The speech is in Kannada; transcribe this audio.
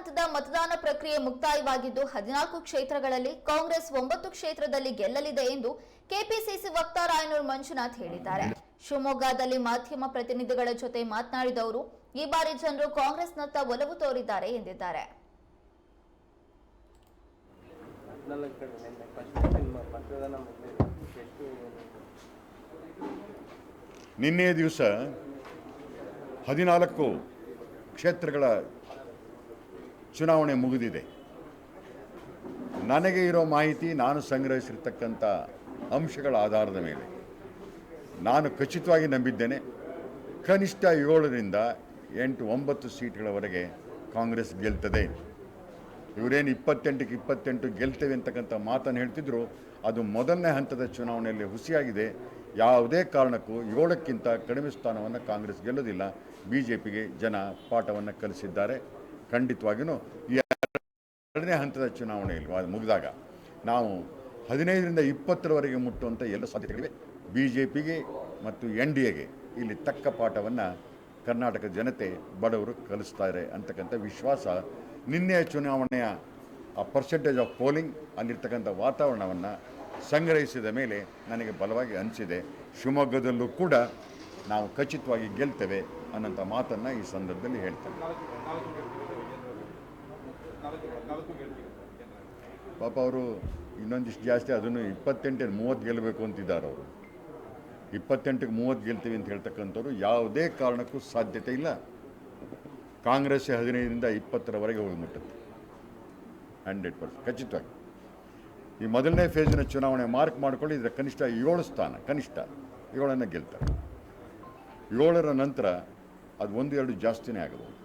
ಹಂತದ ಮತದಾನ ಪ್ರಕ್ರಿಯೆ ಮುಕ್ತಾಯವಾಗಿದ್ದು, ಹದಿನಾಲ್ಕು ಕ್ಷೇತ್ರಗಳಲ್ಲಿ ಕಾಂಗ್ರೆಸ್ ಒಂಬತ್ತು ಕ್ಷೇತ್ರದಲ್ಲಿ ಗೆಲ್ಲಲಿದೆ ಎಂದು ಕೆಪಿಸಿಸಿ ವಕ್ತಾರ ಆಯನೂರು ಮಂಜುನಾಥ್ ಹೇಳಿದ್ದಾರೆ. ಶಿವಮೊಗ್ಗದಲ್ಲಿ ಮಾಧ್ಯಮ ಪ್ರತಿನಿಧಿಗಳ ಜೊತೆ ಮಾತನಾಡಿದ ಅವರು, ಈ ಬಾರಿ ಜನರು ಕಾಂಗ್ರೆಸ್ನತ್ತ ಒಲವು ತೋರಿದ್ದಾರೆ ಎಂದಿದ್ದಾರೆ. ನಿನ್ನೆ ದಿವಸ ಹದಿನಾಲ್ಕು ಕ್ಷೇತ್ರಗಳ ಚುನಾವಣೆ ಮುಗಿದಿದೆ. ನನಗೆ ಇರೋ ಮಾಹಿತಿ ನಾನು ಸಂಗ್ರಹಿಸಿರ್ತಕ್ಕಂಥ ಅಂಶಗಳ ಆಧಾರದ ಮೇಲೆ. ನಾನು ಖಚಿತವಾಗಿ ನಂಬಿದ್ದೇನೆ. ಕನಿಷ್ಠ ಏಳರಿಂದ ಎಂಟು ಒಂಬತ್ತು ಸೀಟ್ಗಳವರೆಗೆ ಕಾಂಗ್ರೆಸ್ ಗೆಲ್ತದೆ. ಇವರೇನು ಇಪ್ಪತ್ತೆಂಟಕ್ಕೆ ಇಪ್ಪತ್ತೆಂಟು ಗೆಲ್ತೇವೆ ಅಂತಕ್ಕಂಥ ಮಾತನ್ನು ಹೇಳ್ತಿದ್ರು. ಅದು ಮೊದಲನೇ ಹಂತದ ಚುನಾವಣೆಯಲ್ಲಿ ಹುಸಿಯಾಗಿದೆ. ಯಾವುದೇ ಕಾರಣಕ್ಕೂ ಏಳಕ್ಕಿಂತ ಕಡಿಮೆ ಸ್ಥಾನವನ್ನು ಕಾಂಗ್ರೆಸ್ ಗೆಲ್ಲೋದಿಲ್ಲ. ಬಿ ಜೆ ಪಿಗೆ ಜನ ಪಾಠವನ್ನು ಕಲಿಸಿದ್ದಾರೆ. ಖಂಡಿತವಾಗಿಯೂ ಈ ಎರಡನೇ ಹಂತದ ಚುನಾವಣೆಯಲ್ಲಿ ಅದು ಮುಗಿದಾಗ. ನಾವು ಹದಿನೈದರಿಂದ ಇಪ್ಪತ್ತರವರೆಗೆ ಮುಟ್ಟುವಂಥ ಎಲ್ಲ ಸಾಧ್ಯತೆಗಳಿವೆ. ಬಿ ಜೆ ಪಿಗೆ ಮತ್ತು ಎನ್ ಡಿ ಎಗೆ ಇಲ್ಲಿ ತಕ್ಕ ಪಾಠವನ್ನು ಕರ್ನಾಟಕ ಜನತೆ, ಬಡವರು ಕಲಿಸ್ತಾರೆ ಅಂತಕ್ಕಂಥ ವಿಶ್ವಾಸ ನಿನ್ನೆಯ ಚುನಾವಣೆಯ ಆ ಪರ್ಸೆಂಟೇಜ್ ಆಫ್ ಪೋಲಿಂಗ್ ಅಲ್ಲಿರ್ತಕ್ಕಂಥ ವಾತಾವರಣವನ್ನು ಸಂಗ್ರಹಿಸಿದ ಮೇಲೆ ನನಗೆ ಬಲವಾಗಿ ಅನಿಸಿದೆ. ಶಿವಮೊಗ್ಗದಲ್ಲೂ ಕೂಡ ನಾವು ಖಚಿತವಾಗಿ ಗೆಲ್ತೇವೆ ಅನ್ನೋಂಥ ಮಾತನ್ನು ಈ ಸಂದರ್ಭದಲ್ಲಿ ಹೇಳ್ತೇನೆ. ಪಾಪ ಅವರು ಇನ್ನೊಂದಿಷ್ಟು ಜಾಸ್ತಿ ಅದನ್ನು ಇಪ್ಪತ್ತೆಂಟು ಮೂವತ್ತು ಗೆಲ್ಲಬೇಕು ಅಂತಿದ್ದಾರೆ ಅವರು. ಇಪ್ಪತ್ತೆಂಟಕ್ಕೆ ಮೂವತ್ತು ಗೆಲ್ತೀವಿ ಅಂತ ಹೇಳ್ತಕ್ಕಂಥವ್ರು ಯಾವುದೇ ಕಾರಣಕ್ಕೂ ಸಾಧ್ಯತೆ ಇಲ್ಲ. ಕಾಂಗ್ರೆಸ್ ಹದಿನೈದರಿಂದ ಇಪ್ಪತ್ತರವರೆಗೆ ಹೋಗಿ ಮುಟ್ಟುತ್ತೆ ಹಂಡ್ರೆಡ್ ಪರ್ಸೆಂಟ್. ಖಚಿತವಾಗಿ. ಈ ಮೊದಲನೇ ಫೇಸಿನ ಚುನಾವಣೆ ಮಾರ್ಕ್ ಮಾಡಿಕೊಂಡು ಇದರ ಕನಿಷ್ಠ ಏಳು ಸ್ಥಾನ, ಕನಿಷ್ಠ ಏಳನ್ನು ಗೆಲ್ತಾರೆ. ಏಳರ ನಂತರ ಅದು ಒಂದು ಎರಡು ಜಾಸ್ತಿನೇ ಆಗಬಹುದು